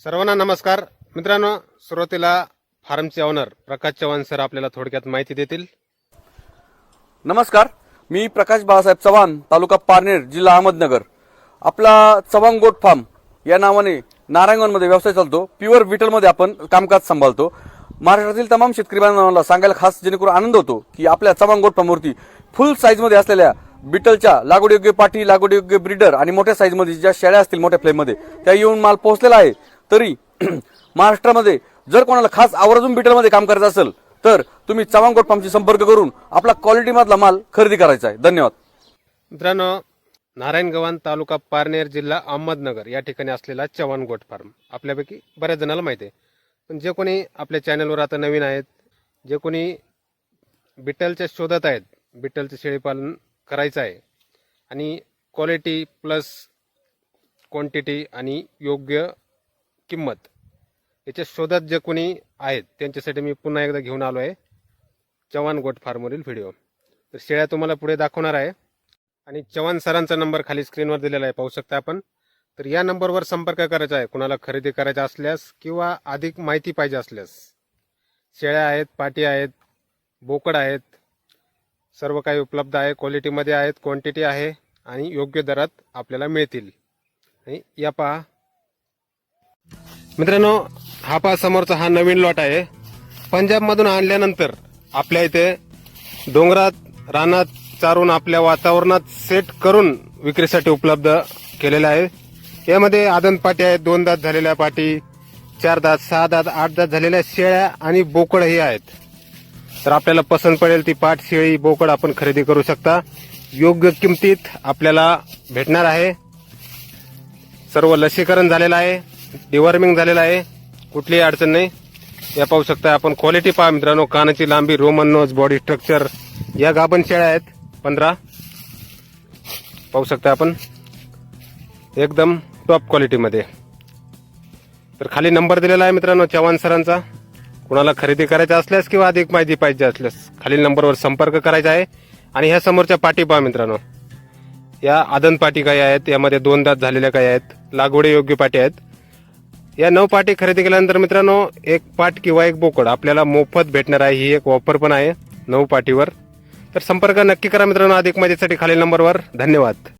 सर्वांना नमस्कार. मित्रांनो सुरुवातीला फार्मचे ऑनर प्रकाश चव्हाण सर आपल्याला थोडक्यात माहिती देतील. नमस्कार. मी प्रकाश बाळासाहेब चव्हाण तालुका पारनेर जिल्हा अहमदनगर. आपला चव्हाण गोट फार्म या नावाने नारायणगावमध्ये व्यवसाय चालतो. प्युअर विटलमध्ये आपण कामकाज सांभाळतो. महाराष्ट्रातील तमाम शेतकरी बांधवांना सांगायला खास जेणेकरून आनंद होतो की आपल्या चव्हाण गोट फार्मवरती फुल साईजमध्ये असलेल्या बिटलच्या लागवडयोग्य पाठी लागवडयोग्य ब्रीडर आणि मोठ्या साईजमध्ये ज्या शेळ्या असतील मोठ्या फ्लेममध्ये त्या येऊन माल पोहोचलेला आहे. तरी महाराष्ट्रामध्ये जर कोणाला खास आवर्जून बिटलमध्ये काम करायचं असेल तर तुम्ही चव्हाण गोट फार्मशी संपर्क करून आपला क्वालिटीमधला माल खरेदी करायचा आहे. धन्यवाद. मित्रांनो नारायण गवान तालुका पारनेर जिल्हा अहमदनगर या ठिकाणी असलेला चव्हाण गोट फार्म. आपल्यापैकी बऱ्याच जणाला माहिती आहे. पण जे कोणी आपल्या चॅनलवर आता नवीन आहेत जे कोणी बिटलच्या शोधात आहेत बिटलचं शेळीपालन करायचं आहे आणि क्वालिटी प्लस क्वांटिटी आणि योग्य किंमत. याच्या शोधात जे कोणी आहेत त्यांच्यासाठी मी पुन्हा एकदा घेऊन आलो आहे. चव्हाण गोट फार्मवरील व्हिडिओ. तर शेळ्या तुम्हाला पुढे दाखवणार आहे. आणि चव्हाण सरांचा नंबर खाली स्क्रीनवर दिलेला आहे पाहू शकता आपण. तर या नंबरवर संपर्क करायचा आहे. कुणाला खरेदी करायचा असल्यास किंवा अधिक माहिती पाहिजे असल्यास. शेळ्या आहेत पाटी आहेत बोकड आहेत सर्व काही उपलब्ध आहे. क्वालिटीमध्ये आहेत क्वांटिटी आहे आणि योग्य दरात आपल्याला मिळतील. आणि या पहा मित्रांनो हा पहा समोरचा हा नवीन लॉट आहे. पंजाबमधून आणल्यानंतर आपल्या इथे डोंगरात रानात चारून आपल्या वातावरणात सेट करून विक्रीसाठी उपलब्ध केलेला आहे. यामध्ये आदन पाटी आहेत दोन दात झालेल्या पाटी चार दात सहा दात आठ दात झालेल्या शेळ्या आणि बोकड हे आहेत. तर आपल्याला पसंत पडेल ती पाट शेळी बोकड आपण खरेदी करू शकता. योग्य किमतीत आपल्याला भेटणार आहे. सर्व लसीकरण झालेलं आहे. डिवॉर्मिंग झालेलं आहे. कुठलीही अडचण नाही. या पाहू शकता आपण क्वालिटी पहा मित्रांनो. कानाची लांबी रोमन नोज बॉडी स्ट्रक्चर या गाभण शेळ्या आहेत. पंधरा. पाहू शकता आपण. एकदम टॉप क्वालिटीमध्ये तर खाली नंबर दिलेला आहे मित्रांनो चव्हाण सरांचा. कुणाला खरेदी करायचा असल्यास किंवा अधिक माहिती पाहिजे असल्यास खालील नंबरवर संपर्क करायचा आहे. आणि ह्या समोरच्या पाठी पहा मित्रांनो. या आदन पाटी काही आहेत. यामध्ये दोन दात झालेल्या काही आहेत. लागवडी योग्य पाटी आहेत. या नऊ पाटी खरेदी केल्यानंतर मित्रांनो एक पाट किंवा एक बोकड आपल्याला मोफत भेटणार आहे ही एक ऑफर पण आहे नऊ पाटीवर. तर संपर्क नक्की करा मित्रांनो अधिक माहितीसाठी खालील नंबरवर. धन्यवाद.